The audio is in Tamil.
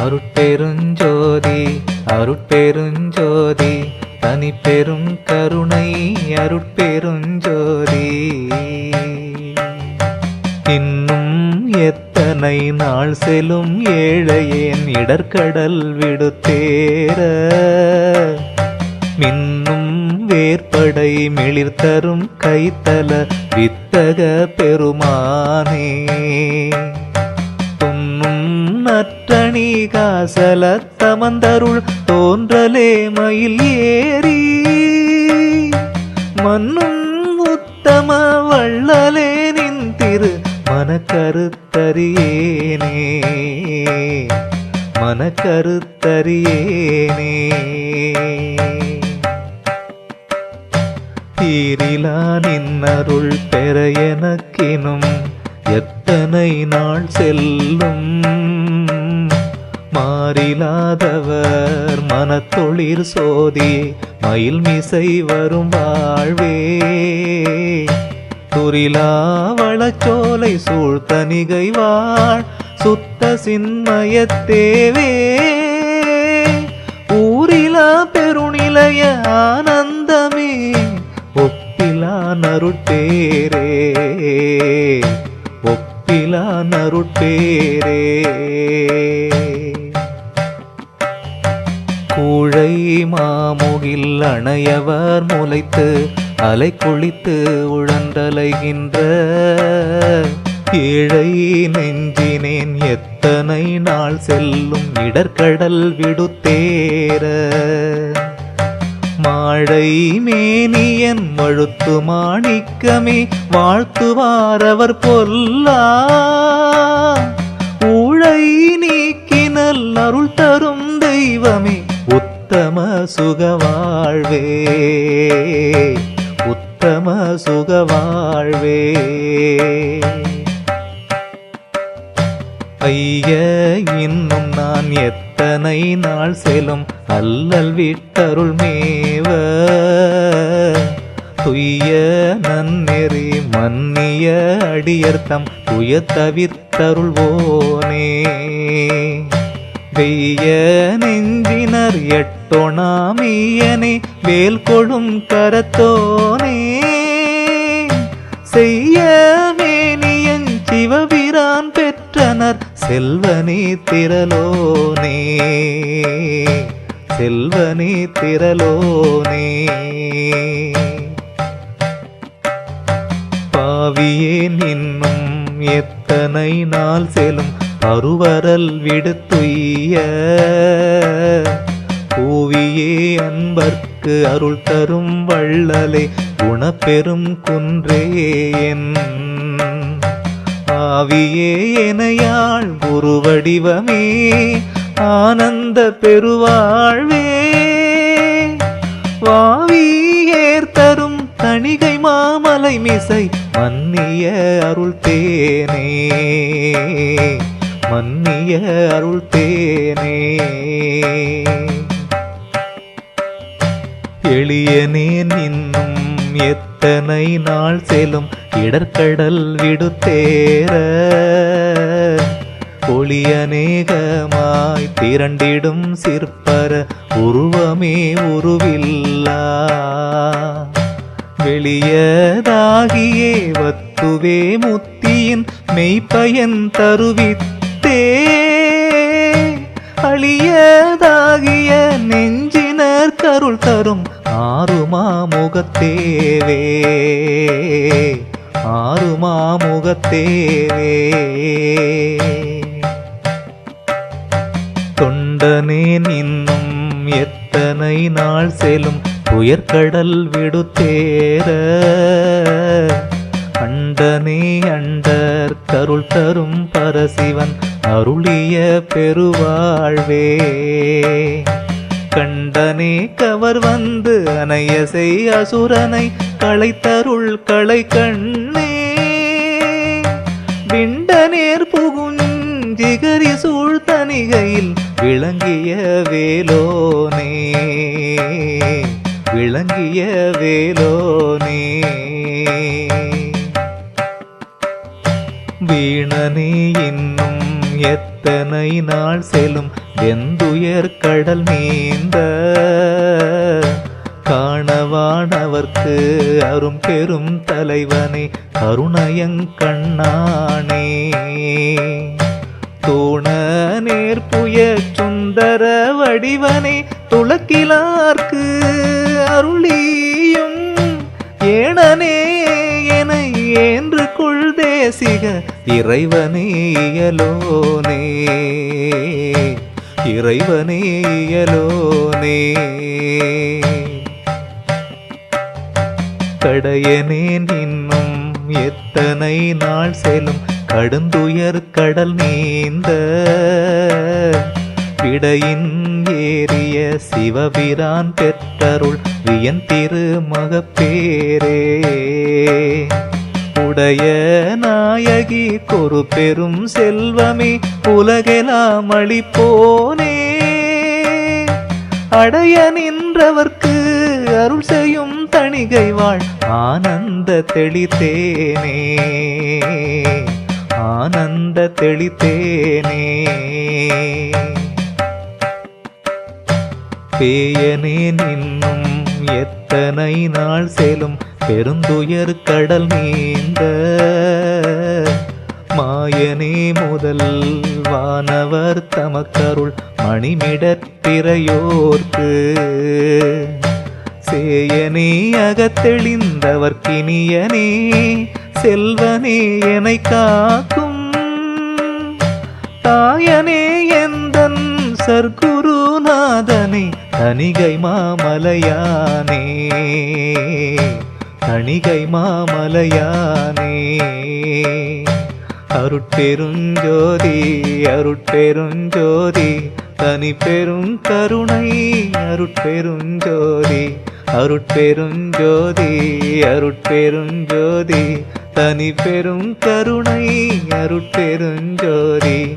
அருட்பெருஞ்சோதி அருட்பெருஞ்சோதி தனி பெரும் கருணை அருட்பெருஞ்சோதி. இன்னும் எத்தனை நாள் செல்லும் ஏழையேன் இடர்கடல் விடுத்தேர மின்னும் வேற்படை மிளிர் தரும் கைத்தல வித்தக பெருமானே. நற்றணி காசல தமந்தருள் தோன்றலே மயில் ஏறி. மன்னும் உத்தம வள்ளலே நின்திரு மனக்கருத்தறியேனே. மனக்கருத்தறியேனே. தீரிலா நின்னருள் பெற நீர் சோதி மயில் மிசை வரும் வாழ்வே. துரிலா வளச்சோலை சூழ்த்த நிகைவாள் சுத்த சின்மயத்தேவே ஊரிலா பெருநிலைய ஆனந்தமே ஒப்பிலா நருட்டேரே ஒப்பிலா நருட்டேரே மாமுகில் அணையவர் முளைத்து அலை குளித்து உழன்றலைகின்ற ஏழை நெஞ்சினேன் எத்தனை நாள் செல்லும் இடர்கடல் விடுத்தேர மாழை மேனியன் மழுத்து மாணிக்கமே வாழ்த்துவார் அவர் பொல்லா. ஊழை நீக்கினல் அருள் தரும் தெய்வமே உத்தம சுகவாழ்வே. உத்தம சுகவாழ்வே. ஐய இன்னும் நான் எத்தனை நாள் செல்லும் அல்லல் விட்டருள் மேவ. துய்ய நன்னெறி மன்னிய அடியர்த்தம் துய தவிர்த்தருள்வோனே நெஞ்சினர் எட்டொணாமியனே வேல் கொழும் கரத்தோனே. செய்ய மேனியன் சிவபிரான் பெற்றனர் செல்வனே திரலோனே செல்வனே திரலோனே பாவியே நின்னும் எத்தனை நாள் செல்லும் அருவரல் விடுத்துய்ய. பூவியே அன்பர்க்கு அருள் தரும் வள்ளலே குணப்பெரும் குன்றே என். ஆவியே எனையாள் குருவடிவமே ஆனந்த பெருவாழ்வே. வாவியேர் தரும் தணிகை மாமலை மிசை மன்னிய அருள் தேனே. மன்னிய அருள் தேனே. எளியனேன் இன்னும் எத்தனை நாள் செல்லும் இடர்கடல் விடுத்தேர ஒளி அநேகமாய் திரண்டிடும் சிற்பர உருவமே உருவில்லா. வெளியதாகியே வத்துவே முத்தியின் மெய்ப்பயன் தருவித்தே விட்டே அழியதாகிய நெஞ்சினர் கருள் தரும் ஆறுமா முகத்தேவே. ஆறுமா முகத்தேவே. தொண்டனேன் இன்னும் எத்தனை நாள் செல்லும் உயர்கடல் விடுத்தேர அண்டனே அண்டர் கருள் தரும் பரசிவன் அருளிய பெருவாழ்வே. கண்டனே கவர் வந்து அணைய செய் அசுரனை களைத்தருள் களை கண்ணே விண்டநேர் புகுஞ்சிகரி சூழ் தனிகையில் விளங்கிய வேலோனே. விளங்கிய வேலோனே. வீணனே இன்னும் எத்தனை நாள் செல்லும் எந்துயர் கடல் நீந்த காணவானவர்க்கு அரும் பெரும் தலைவனே கருணயங்கண்ணானே தூண நேர்புய சுந்தர வடிவனே துளக்கிலார்க்கு அருளே தேசிக இறைவனேயலோனே இறைவனேயலோனே கடையனேன் இன்னும் எத்தனை நாள் செல்லும் கடுந்துயர் கடல் நீந்த. விடையின் ஏறிய சிவபிரான் பெற்றருள் வியன் திரு மகப்பேரே உடைய நாயகி கொரு பெரும் செல்வமே உலகெலாம் அளிப்போனே அடைய நின்றவர்க்கு அருள் செய்யும் தணிகை வாழ் ஆனந்த தெளித்தேனே. ஆனந்த தெளித்தேனே. பேயனே நின்னும் எத்தனை நாள் செல்லும் பெருந்துயர் கடல் நீந்த மாயனே முதல் வானவர் தமக்கருள் மணிமிடத்திரையோர்க்கு சேயனே அகத்தெளிந்தவர் கினியனே செல்வனே என்னை காக்கும். தாயனே எந்தன் சர்க்குருநாதனே தணிகை மாமலையானே. தணிகை மாமலையானே. அருட்பெருஞ்சோதி அருட்பெருஞ்சோதி தனி பெரும் கருணை அருட்பெருஞ்சோதி அருட்பெருஞ்சோதி அருட்பெருஞ்சோதி தனி பெரும் கருணை அருட்பெருஞ்சோதி